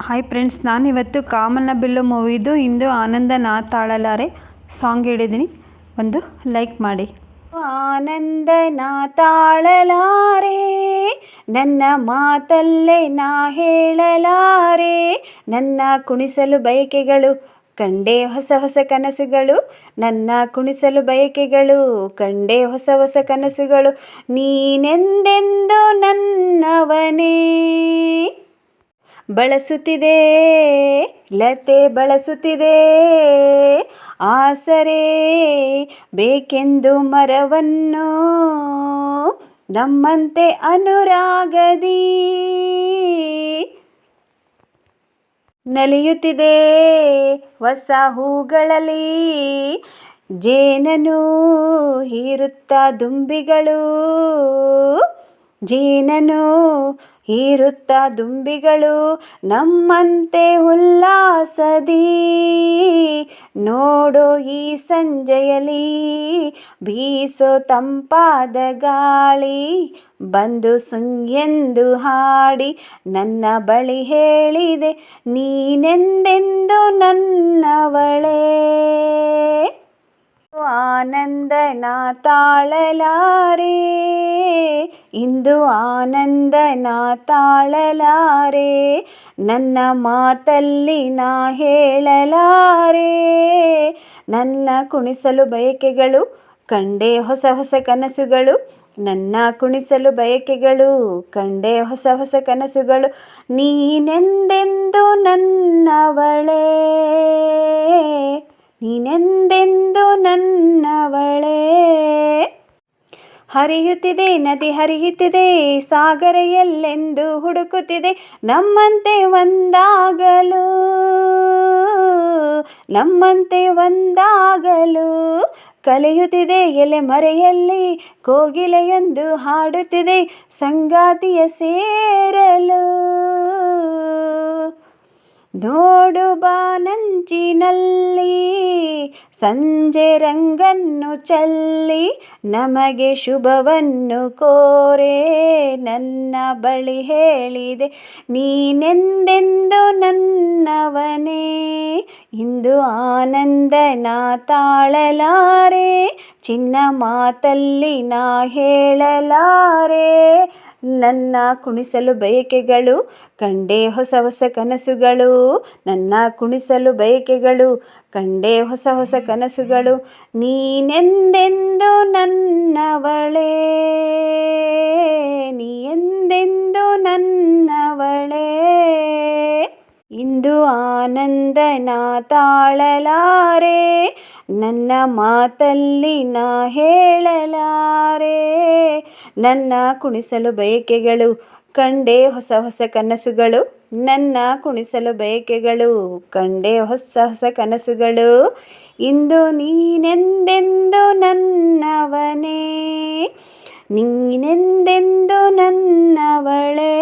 Hi friends ನಾನಿವತ್ತು ಕಾಮನ bill ಮೂವಿದು ಇಂದು ಆನಂದ ನಾ ತಾಳಲಾರೆ song ಹೇಳಿದ್ದೀನಿ. ಒಂದು ಲೈಕ್ ಮಾಡಿ. ಆನಂದ ನಾ ತಾಳಲಾರೆ ನನ್ನ ಮಾತಲ್ಲೇ ನಾ ಹೇಳಲಾರೆ. ನನ್ನ ಕುಣಿಸಲು ಬಯಕೆಗಳು ಕಂಡೇ ಹೊಸ ಹೊಸ ಕನಸುಗಳು. ನನ್ನ ಕುಣಿಸಲು ಬಯಕೆಗಳು ಕಂಡೇ ಹೊಸ ಹೊಸ ಕನಸುಗಳು. ನೀನೆಂದೆಂದು ನನ್ನವನೇ. ಬಳಸುತ್ತಿದೆ ಲತೆ ಬಳಸುತ್ತಿದೆ. ಆಸರೆ ಬೇಕೆಂದು ಮರವನ್ನು ನಮ್ಮಂತೆ ಅನುರಾಗದಿ. ನಲಿಯುತ್ತಿದೆ ಹೊಸ ಹೂಗಳಲ್ಲಿ ಜೇನನು ಹೀರುತ್ತಾ ದುಂಬಿಗಳು. ಜೇನನು ಹೀರುತ್ತ ದುಂಬಿಗಳು ನಮ್ಮಂತೆ ಉಲ್ಲಾಸದಿ. ನೋಡೋ ಈ ಸಂಜೆಯಲಿ ಬೀಸೋ ತಂಪಾದ ಗಾಳಿ, ಬಂದು ಸುಂಗೆಂದು ಹಾಡಿ ನನ್ನ ಬಳಿ ಹೇಳಿದೆ, ನೀನೆಂದೆಂದು ನನ್ನವಳೇ? ಆನಂದನ ತಾಳಲಾರೆ ಇಂದು ಆನಂದನ ತಾಳಲಾರೆ ನನ್ನ ಮಾತಲ್ಲಿ ನಾ ಹೇಳಲಾರೆ. ನನ್ನ ಕುಣಿಸಲು ಬಯಕೆಗಳು, ಕಂಡೆ ಹೊಸ ಹೊಸ ಕನಸುಗಳು. ನನ್ನ ಕುಣಿಸಲು ಬಯಕೆಗಳು, ಕಂಡೆ ಹೊಸ ಹೊಸ ಕನಸುಗಳು. ನೀನೆಂದೆಂದು ನನ್ನವಳೇ ನೀನೆಂದೆಂದು ನನ್ನವಳೇ ಹರಿಯುತ್ತಿದೆ, ನದಿ ಹರಿಯುತ್ತಿದೆ, ಸಾಗರ ಎಲ್ಲೆಂದು ಹುಡುಕುತ್ತಿದೆ, ನಮ್ಮಂತೆ ಒಂದಾಗಲು ನಮ್ಮಂತೆ ಒಂದಾಗಲು ಕಲಿಯುತ್ತಿದೆ, ಎಲೆ ಮರೆಯಲ್ಲಿ ಕೋಗಿಲೆಯೊಂದು ಹಾಡುತ್ತಿದೆ, ಸಂಗಾತಿಯ ಸೇರಲು. ನೋಡು ಬಾನಂಚಿನಲ್ಲಿ ಸಂಜೆ ರಂಗನ್ನು ಚಲ್ಲಿ ನಮಗೆ ಶುಭವನ್ನು ಕೋರೆ, ನನ್ನ ಬಳಿ ಹೇಳಿದೆ, ನೀನೆಂದೆಂದು ನನ್ನವನೇ? ಇಂದು ಆನಂದನ ತಾಳಲಾರೆ, ಚಿನ್ನ ಮಾತಲ್ಲಿ ನಾ ಹೇಳಲಾರೆ ನನ್ನ ಕುಣಿಸಲು ಬಯಕೆಗಳು, ಕಂಡೆ ಹೊಸ ಹೊಸ ಕನಸುಗಳು. ನನ್ನ ಕುಣಿಸಲು ಬಯಕೆಗಳು, ಕಂಡೆ ಹೊಸ ಹೊಸ ಕನಸುಗಳು. ನೀನೆಂದೆಂದು ನನ್ನವಳೇ, ನೀ ಇಂದು ಆನಂದನ ತಾಳಲಾರೆ ನನ್ನ ಮಾತಲ್ಲಿ ನಾ ಹೇಳಲಾರೆ. ನನ್ನ ಕುಣಿಸಲು ಬಯಕೆಗಳು ಕಂಡೆ ಹೊಸ ಹೊಸ ಕನಸುಗಳು, ನನ್ನ ಕುಣಿಸಲು ಬಯಕೆಗಳು ಕಂಡೆ ಹೊಸ ಹೊಸ ಕನಸುಗಳು. ಇಂದು ನೀನೆಂದೆಂದು ನನ್ನವನೇ, ನೀನೆಂದೆಂದು ನನ್ನವಳೇ.